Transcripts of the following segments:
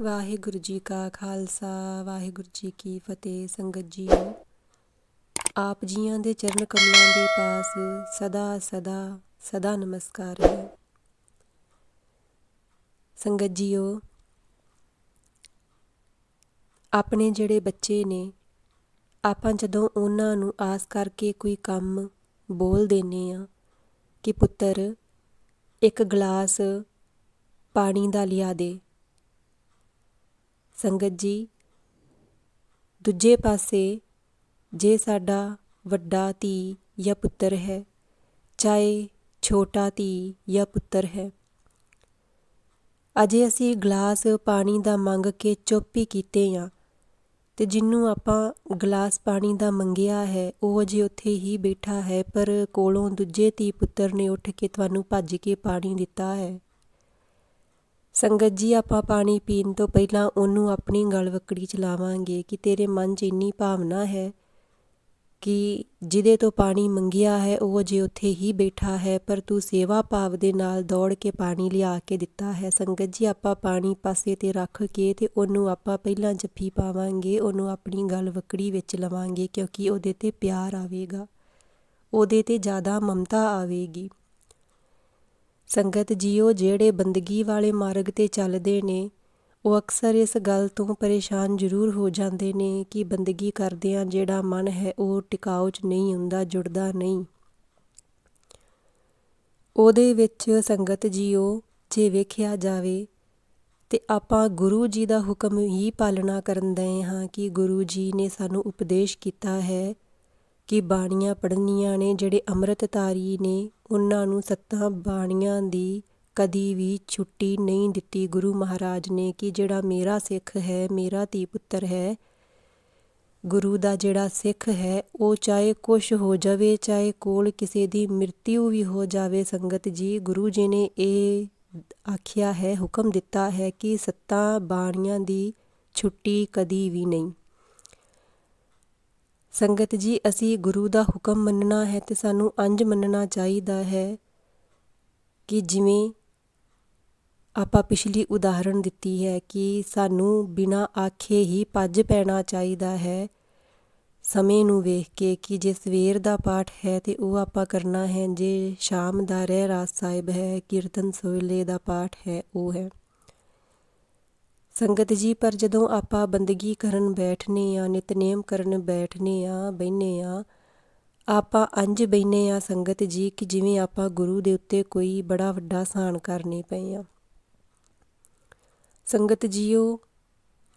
ਵਾਹਿਗੁਰੂ ਜੀ ਕਾ ਖਾਲਸਾ, ਵਾਹਿਗੁਰੂ ਜੀ ਕੀ ਫਤਿਹ। ਸੰਗਤ ਜੀਓ ਆਪ ਜੀਆਂ ਦੇ ਚਰਨ ਕਮਲਾਂ ਦੇ ਪਾਸ ਸਦਾ ਸਦਾ ਸਦਾ ਨਮਸਕਾਰ ਹੈ। ਸੰਗਤ ਜੀਓ, ਆਪਣੇ ਜਿਹੜੇ ਬੱਚੇ ਨੇ, ਆਪਾਂ ਜਦੋਂ ਉਹਨਾਂ ਨੂੰ ਆਸ ਕਰਕੇ ਕੋਈ ਕੰਮ ਬੋਲ ਦਿੰਨੇ ਆ, ਕਿ ਪੁੱਤਰ, ਇੱਕ ਗਲਾਸ ਪਾਣੀ ਦਾ ਲਿਆ ਦੇ। ਸੰਗਤ ਜੀ, ਦੂਜੇ ਪਾਸੇ ਜੇ ਸਾਡਾ ਵੱਡਾ ਧੀ ਜਾਂ ਪੁੱਤਰ ਹੈ, ਚਾਹੇ ਛੋਟਾ ਧੀ ਜਾਂ ਪੁੱਤਰ ਹੈ, ਅਜੇ ਅਸੀਂ ਗਲਾਸ ਪਾਣੀ ਦਾ ਮੰਗ ਕੇ ਚੁੱਪ ਹੀ ਕੀਤੇ ਆ ਤੇ ਜਿੰਨੂੰ ਆਪਾਂ ਗਲਾਸ ਪਾਣੀ ਦਾ ਮੰਗਿਆ ਹੈ, ਉਹ ਅਜੇ ਉੱਥੇ ਹੀ ਬੈਠਾ ਹੈ, ਪਰ ਕੋਲੋਂ ਦੂਜੇ ਧੀ ਪੁੱਤਰ ਨੇ ਉੱਠ ਕੇ ਤੁਹਾਨੂੰ ਭੱਜ ਕੇ ਪਾਣੀ ਦਿੱਤਾ ਹੈ। ਸੰਗਤ ਜੀ, ਆਪਾਂ ਪਾਣੀ ਪੀਣ ਤੋਂ ਪਹਿਲਾਂ ਉਹਨੂੰ ਆਪਣੀ ਗਲ ਵਕੜੀ ਚ ਲਾਵਾਂਗੇ ਕਿ ਤੇਰੇ ਮਨ 'ਚ ਇੰਨੀ ਭਾਵਨਾ ਹੈ ਕਿ ਜਿਹਦੇ ਤੋਂ ਪਾਣੀ ਮੰਗਿਆ ਹੈ, ਉਹ ਜੇ ਉੱਥੇ ਹੀ ਬੈਠਾ ਹੈ, ਪਰ ਤੂੰ ਸੇਵਾ ਭਾਵ ਦੇ ਨਾਲ ਦੌੜ ਕੇ ਪਾਣੀ ਲਿਆ ਕੇ ਦਿੱਤਾ ਹੈ। ਸੰਗਤ ਜੀ, ਆਪਾਂ ਪਾਣੀ ਪਾਸੇ ਤੇ ਰੱਖ ਕੇ ਤੇ ਉਹਨੂੰ ਆਪਾਂ ਪਹਿਲਾਂ ਜੱਫੀ ਪਾਵਾਂਗੇ, ਉਹਨੂੰ ਆਪਣੀ ਗਲ ਵਕੜੀ ਵਿੱਚ ਲਵਾਂਗੇ ਕਿਉਂਕਿ ਉਹਦੇ ਤੇ ਪਿਆਰ ਆਵੇਗਾ, ਉਹਦੇ ਤੇ ਜ਼ਿਆਦਾ ਮਮਤਾ ਆਵੇਗੀ। ਸੰਗਤ ਜੀਓ ਜਿਹੜੇ ਬੰਦਗੀ ਵਾਲੇ ਮਾਰਗ ਤੇ ਚੱਲਦੇ ਨੇ, ਉਹ ਅਕਸਰ ਇਸ ਗੱਲ ਤੋਂ ਪਰੇਸ਼ਾਨ ਜ਼ਰੂਰ ਹੋ ਜਾਂਦੇ ਨੇ ਕਿ ਬੰਦਗੀ ਕਰਦਿਆਂ ਜਿਹੜਾ ਮਨ ਹੈ ਉਹ ਟਿਕਾਊ 'ਚ ਨਹੀਂ ਹੁੰਦਾ, ਜੁੜਦਾ ਨਹੀਂ। ਉਹਦੇ ਵਿੱਚ ਸੰਗਤ ਜੀਓ, ਜੇ ਵੇਖਿਆ ਜਾਵੇ, ਤੇ ਆਪਾਂ ਗੁਰੂ ਜੀ ਦਾ ਹੁਕਮ ਹੀ ਪਾਲਣਾ ਕਰਨ ਦੇ ਹਾਂ ਕਿ ਗੁਰੂ ਜੀ ਨੇ ਸਾਨੂੰ ਉਪਦੇਸ਼ ਕੀਤਾ ਹੈ ਕਿ ਬਾਣੀਆਂ ਪੜ੍ਹਨੀਆਂ ਨੇ, ਜਿਹੜੇ ਅੰਮ੍ਰਿਤਧਾਰੀ ਨੇ, ਉਹਨਾਂ ਨੂੰ ਸੱਤਾਂ ਬਾਣੀਆਂ ਦੀ ਕਦੀ ਵੀ ਛੁੱਟੀ ਨਹੀਂ ਦਿੱਤੀ ਗੁਰੂ ਮਹਾਰਾਜ ਨੇ ਕਿ ਜਿਹੜਾ ਮੇਰਾ ਸਿੱਖ ਹੈ, ਮੇਰਾ ਧੀ ਪੁੱਤਰ ਹੈ, ਗੁਰੂ ਦਾ ਜਿਹੜਾ ਸਿੱਖ ਹੈ, ਉਹ ਚਾਹੇ ਕੁਛ ਹੋ ਜਾਵੇ, ਚਾਹੇ ਕੋਲ ਕਿਸੇ ਦੀ ਮ੍ਰਿਤਿਉ ਵੀ ਹੋ ਜਾਵੇ, ਸੰਗਤ ਜੀ, ਗੁਰੂ ਜੀ ਨੇ ਇਹ ਆਖਿਆ ਹੈ, ਹੁਕਮ ਦਿੱਤਾ ਹੈ ਕਿ ਸੱਤਾ ਬਾਣੀਆਂ ਦੀ ਛੁੱਟੀ ਕਦੀ ਵੀ ਨਹੀਂ। ਸੰਗਤ ਜੀ, ਅਸੀਂ ਗੁਰੂ ਦਾ ਹੁਕਮ ਮੰਨਣਾ ਹੈ ਤੇ ਸਾਨੂੰ ਅੰਜ ਮੰਨਣਾ ਚਾਹੀਦਾ ਹੈ ਕਿ ਜਿਵੇਂ ਆਪਾਂ ਪਿਛਲੀ ਉਦਾਹਰਣ ਦਿੱਤੀ ਹੈ ਕਿ ਸਾਨੂੰ ਬਿਨਾ ਆਖੇ ਹੀ ਭੱਜ ਪੈਣਾ ਚਾਹੀਦਾ ਹੈ। ਸਮੇਂ ਨੂੰ ਵੇਖ ਕੇ ਕਿ ਜੇ ਸਵੇਰ ਦਾ ਪਾਠ ਹੈ ਤੇ ਉਹ ਆਪਾਂ ਕਰਨਾ ਹੈ, ਜੇ ਸ਼ਾਮ ਦਾ ਰਹਿ ਰਾਸ ਸਾਹਿਬ ਹੈ, ਕੀਰਤਨ ਸੋਇਲੇ ਦਾ ਪਾਠ ਹੈ, ਉਹ ਹੈ। ਸੰਗਤ ਜੀ, ਪਰ ਜਦੋਂ ਆਪਾਂ ਬੰਦਗੀ ਕਰਨ ਬੈਠਨੇ ਆ, ਨਿਤਨੇਮ ਕਰਨ ਬੈਠਨੇ ਆ ਬੈਨੇ ਆ, ਆਪਾਂ ਅੰਜ ਬੈਨੇ ਆ ਸੰਗਤ ਜੀ ਕਿ ਜਿਵੇਂ ਆਪਾਂ ਗੁਰੂ ਦੇ ਉੱਤੇ ਕੋਈ ਬੜਾ ਵੱਡਾ ਸਾਨ ਕਰਨੇ ਪਏ ਆ। ਸੰਗਤ ਜੀਓ,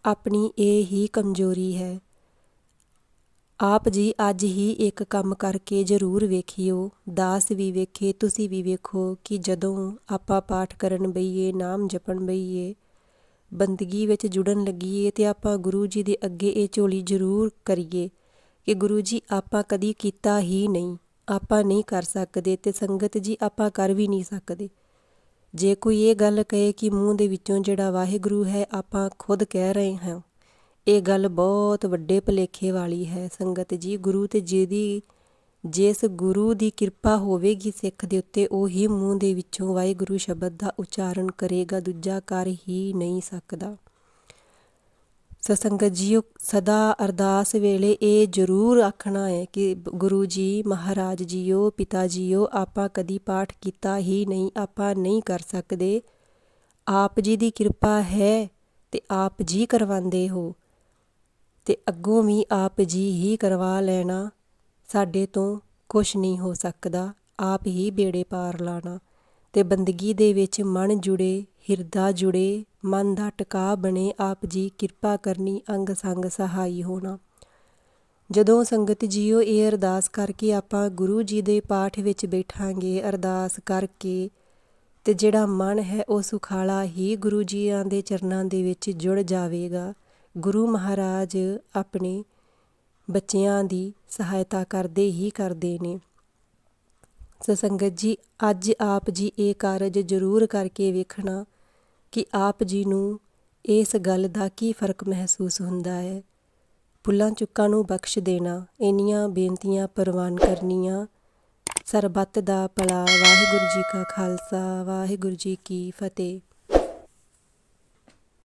ਆਪਣੀ ਇਹ ਹੀ ਕਮਜ਼ੋਰੀ ਹੈ। ਆਪ ਜੀ ਅੱਜ ਹੀ ਇੱਕ ਕੰਮ ਕਰਕੇ ਜ਼ਰੂਰ ਵੇਖਿਓ, ਦਾਸ ਵੀ ਵੇਖੇ, ਤੁਸੀਂ ਵੀ ਵੇਖੋ ਕਿ ਜਦੋਂ ਆਪਾਂ ਪਾਠ ਕਰਨ ਬਈਏ, ਨਾਮ ਜਪਣ ਬਈਏ ਬੰਦਗੀ ਵਿੱਚ ਜੁੜਨ ਲੱਗੀਏ ਤੇ ਆਪਾਂ ਗੁਰੂ ਜੀ ਦੇ ਅੱਗੇ ਇਹ ਝੋਲੀ ਜ਼ਰੂਰ ਕਰੀਏ ਕਿ ਗੁਰੂ ਜੀ ਆਪਾਂ ਕਦੀ ਕੀਤਾ ਹੀ ਨਹੀਂ, ਆਪਾਂ ਨਹੀਂ ਕਰ ਸਕਦੇ ਤੇ ਸੰਗਤ ਜੀ ਆਪਾਂ ਕਰ ਵੀ ਨਹੀਂ ਸਕਦੇ। ਜੇ ਕੋਈ ਇਹ ਗੱਲ ਕਹੇ ਕਿ ਮੂੰਹ ਦੇ ਵਿੱਚੋਂ ਜਿਹੜਾ ਵਾਹਿਗੁਰੂ ਹੈ ਆਪਾਂ ਖੁਦ ਕਹਿ ਰਹੇ ਹਾਂ, ਇਹ ਗੱਲ ਬਹੁਤ ਵੱਡੇ ਭਲੇਖੇ ਵਾਲੀ ਹੈ। ਸੰਗਤ ਜੀ ਗੁਰੂ ਤੇ ਜਿਹਦੀ ਜਿਸ ਗੁਰੂ ਦੀ ਕਿਰਪਾ ਹੋਵੇਗੀ ਸਿੱਖ ਦੇ ਉੱਤੇ, ਉਹ ਹੀ ਮੂੰਹ ਦੇ ਵਿੱਚੋਂ ਵਾਹਿਗੁਰੂ ਸ਼ਬਦ ਦਾ ਉਚਾਰਨ ਕਰੇਗਾ, ਦੂਜਾ ਕਰ ਹੀ ਨਹੀਂ ਸਕਦਾ। ਸਤਸੰਗਤ ਜੀਓ, ਸਦਾ ਅਰਦਾਸ ਵੇਲੇ ਇਹ ਜ਼ਰੂਰ ਆਖਣਾ ਹੈ ਕਿ ਗੁਰੂ ਜੀ, ਮਹਾਰਾਜ ਜੀਓ, ਪਿਤਾ ਜੀਓ, ਆਪਾਂ ਕਦੀ ਪਾਠ ਕੀਤਾ ਹੀ ਨਹੀਂ, ਆਪਾਂ ਨਹੀਂ ਕਰ ਸਕਦੇ। ਆਪ ਜੀ ਦੀ ਕਿਰਪਾ ਹੈ ਤੇ ਆਪ ਜੀ ਕਰਵਾਉਂਦੇ ਹੋ ਤੇ ਅੱਗੋਂ ਵੀ ਆਪ ਜੀ ਹੀ ਕਰਵਾ ਲੈਣਾ। ਸਾਡੇ ਤੋਂ ਕੁਛ ਨਹੀਂ ਹੋ ਸਕਦਾ। ਆਪ ਹੀ ਬੇੜੇ ਪਾਰ ਲਾਣਾ ਤੇ ਬੰਦਗੀ ਦੇ ਵਿੱਚ ਮਨ ਜੁੜੇ, ਹਿਰਦਾ ਜੁੜੇ, ਮਨ ਦਾ ਟਿਕਾ ਬਣੇ, ਆਪ ਜੀ ਕਿਰਪਾ ਕਰਨੀ, ਅੰਗ ਸੰਗ ਸਹਾਈ ਹੋਣਾ। ਜਦੋਂ ਸੰਗਤ ਜੀਓ ਇਹ ਅਰਦਾਸ ਕਰਕੇ ਆਪਾਂ ਗੁਰੂ ਜੀ ਦੇ ਪਾਠ ਵਿੱਚ ਬੈਠਾਂਗੇ ਅਰਦਾਸ ਕਰਕੇ ਤੇ ਜਿਹੜਾ ਮਨ ਹੈ ਉਹ ਸੁਖਾਲਾ ਹੀ ਗੁਰੂ ਜੀਆਂ ਦੇ ਚਰਨਾਂ ਦੇ ਵਿੱਚ ਜੁੜ ਜਾਵੇਗਾ। ਗੁਰੂ ਮਹਾਰਾਜ ਆਪਣੇ ਬੱਚਿਆਂ ਦੀ ਸਹਾਇਤਾ ਕਰਦੇ ਹੀ ਕਰਦੇ ਨੇ। ਸੋ ਜੀ, ਅੱਜ ਆਪ ਜੀ ਇਹ ਕਾਰਜ ਜ਼ਰੂਰ ਕਰਕੇ ਵੇਖਣਾ ਕਿ ਆਪ ਜੀ ਨੂੰ ਇਸ ਗੱਲ ਦਾ ਕੀ ਫ਼ਰਕ ਮਹਿਸੂਸ ਹੁੰਦਾ ਹੈ। ਭੁੱਲਾਂ ਚੁੱਕਾਂ ਨੂੰ ਬਖਸ਼ ਦੇਣਾ, ਇੰਨੀਆਂ ਬੇਨਤੀਆਂ ਪ੍ਰਵਾਨ ਕਰਨੀਆਂ। ਸਰਬੱਤ ਦਾ ਭਲਾ, ਵਾਹਿਗੁਰੂ ਜੀ ਕਾ ਖਾਲਸਾ, ਵਾਹਿਗੁਰੂ ਜੀ ਕੀ ਫਤਿਹ।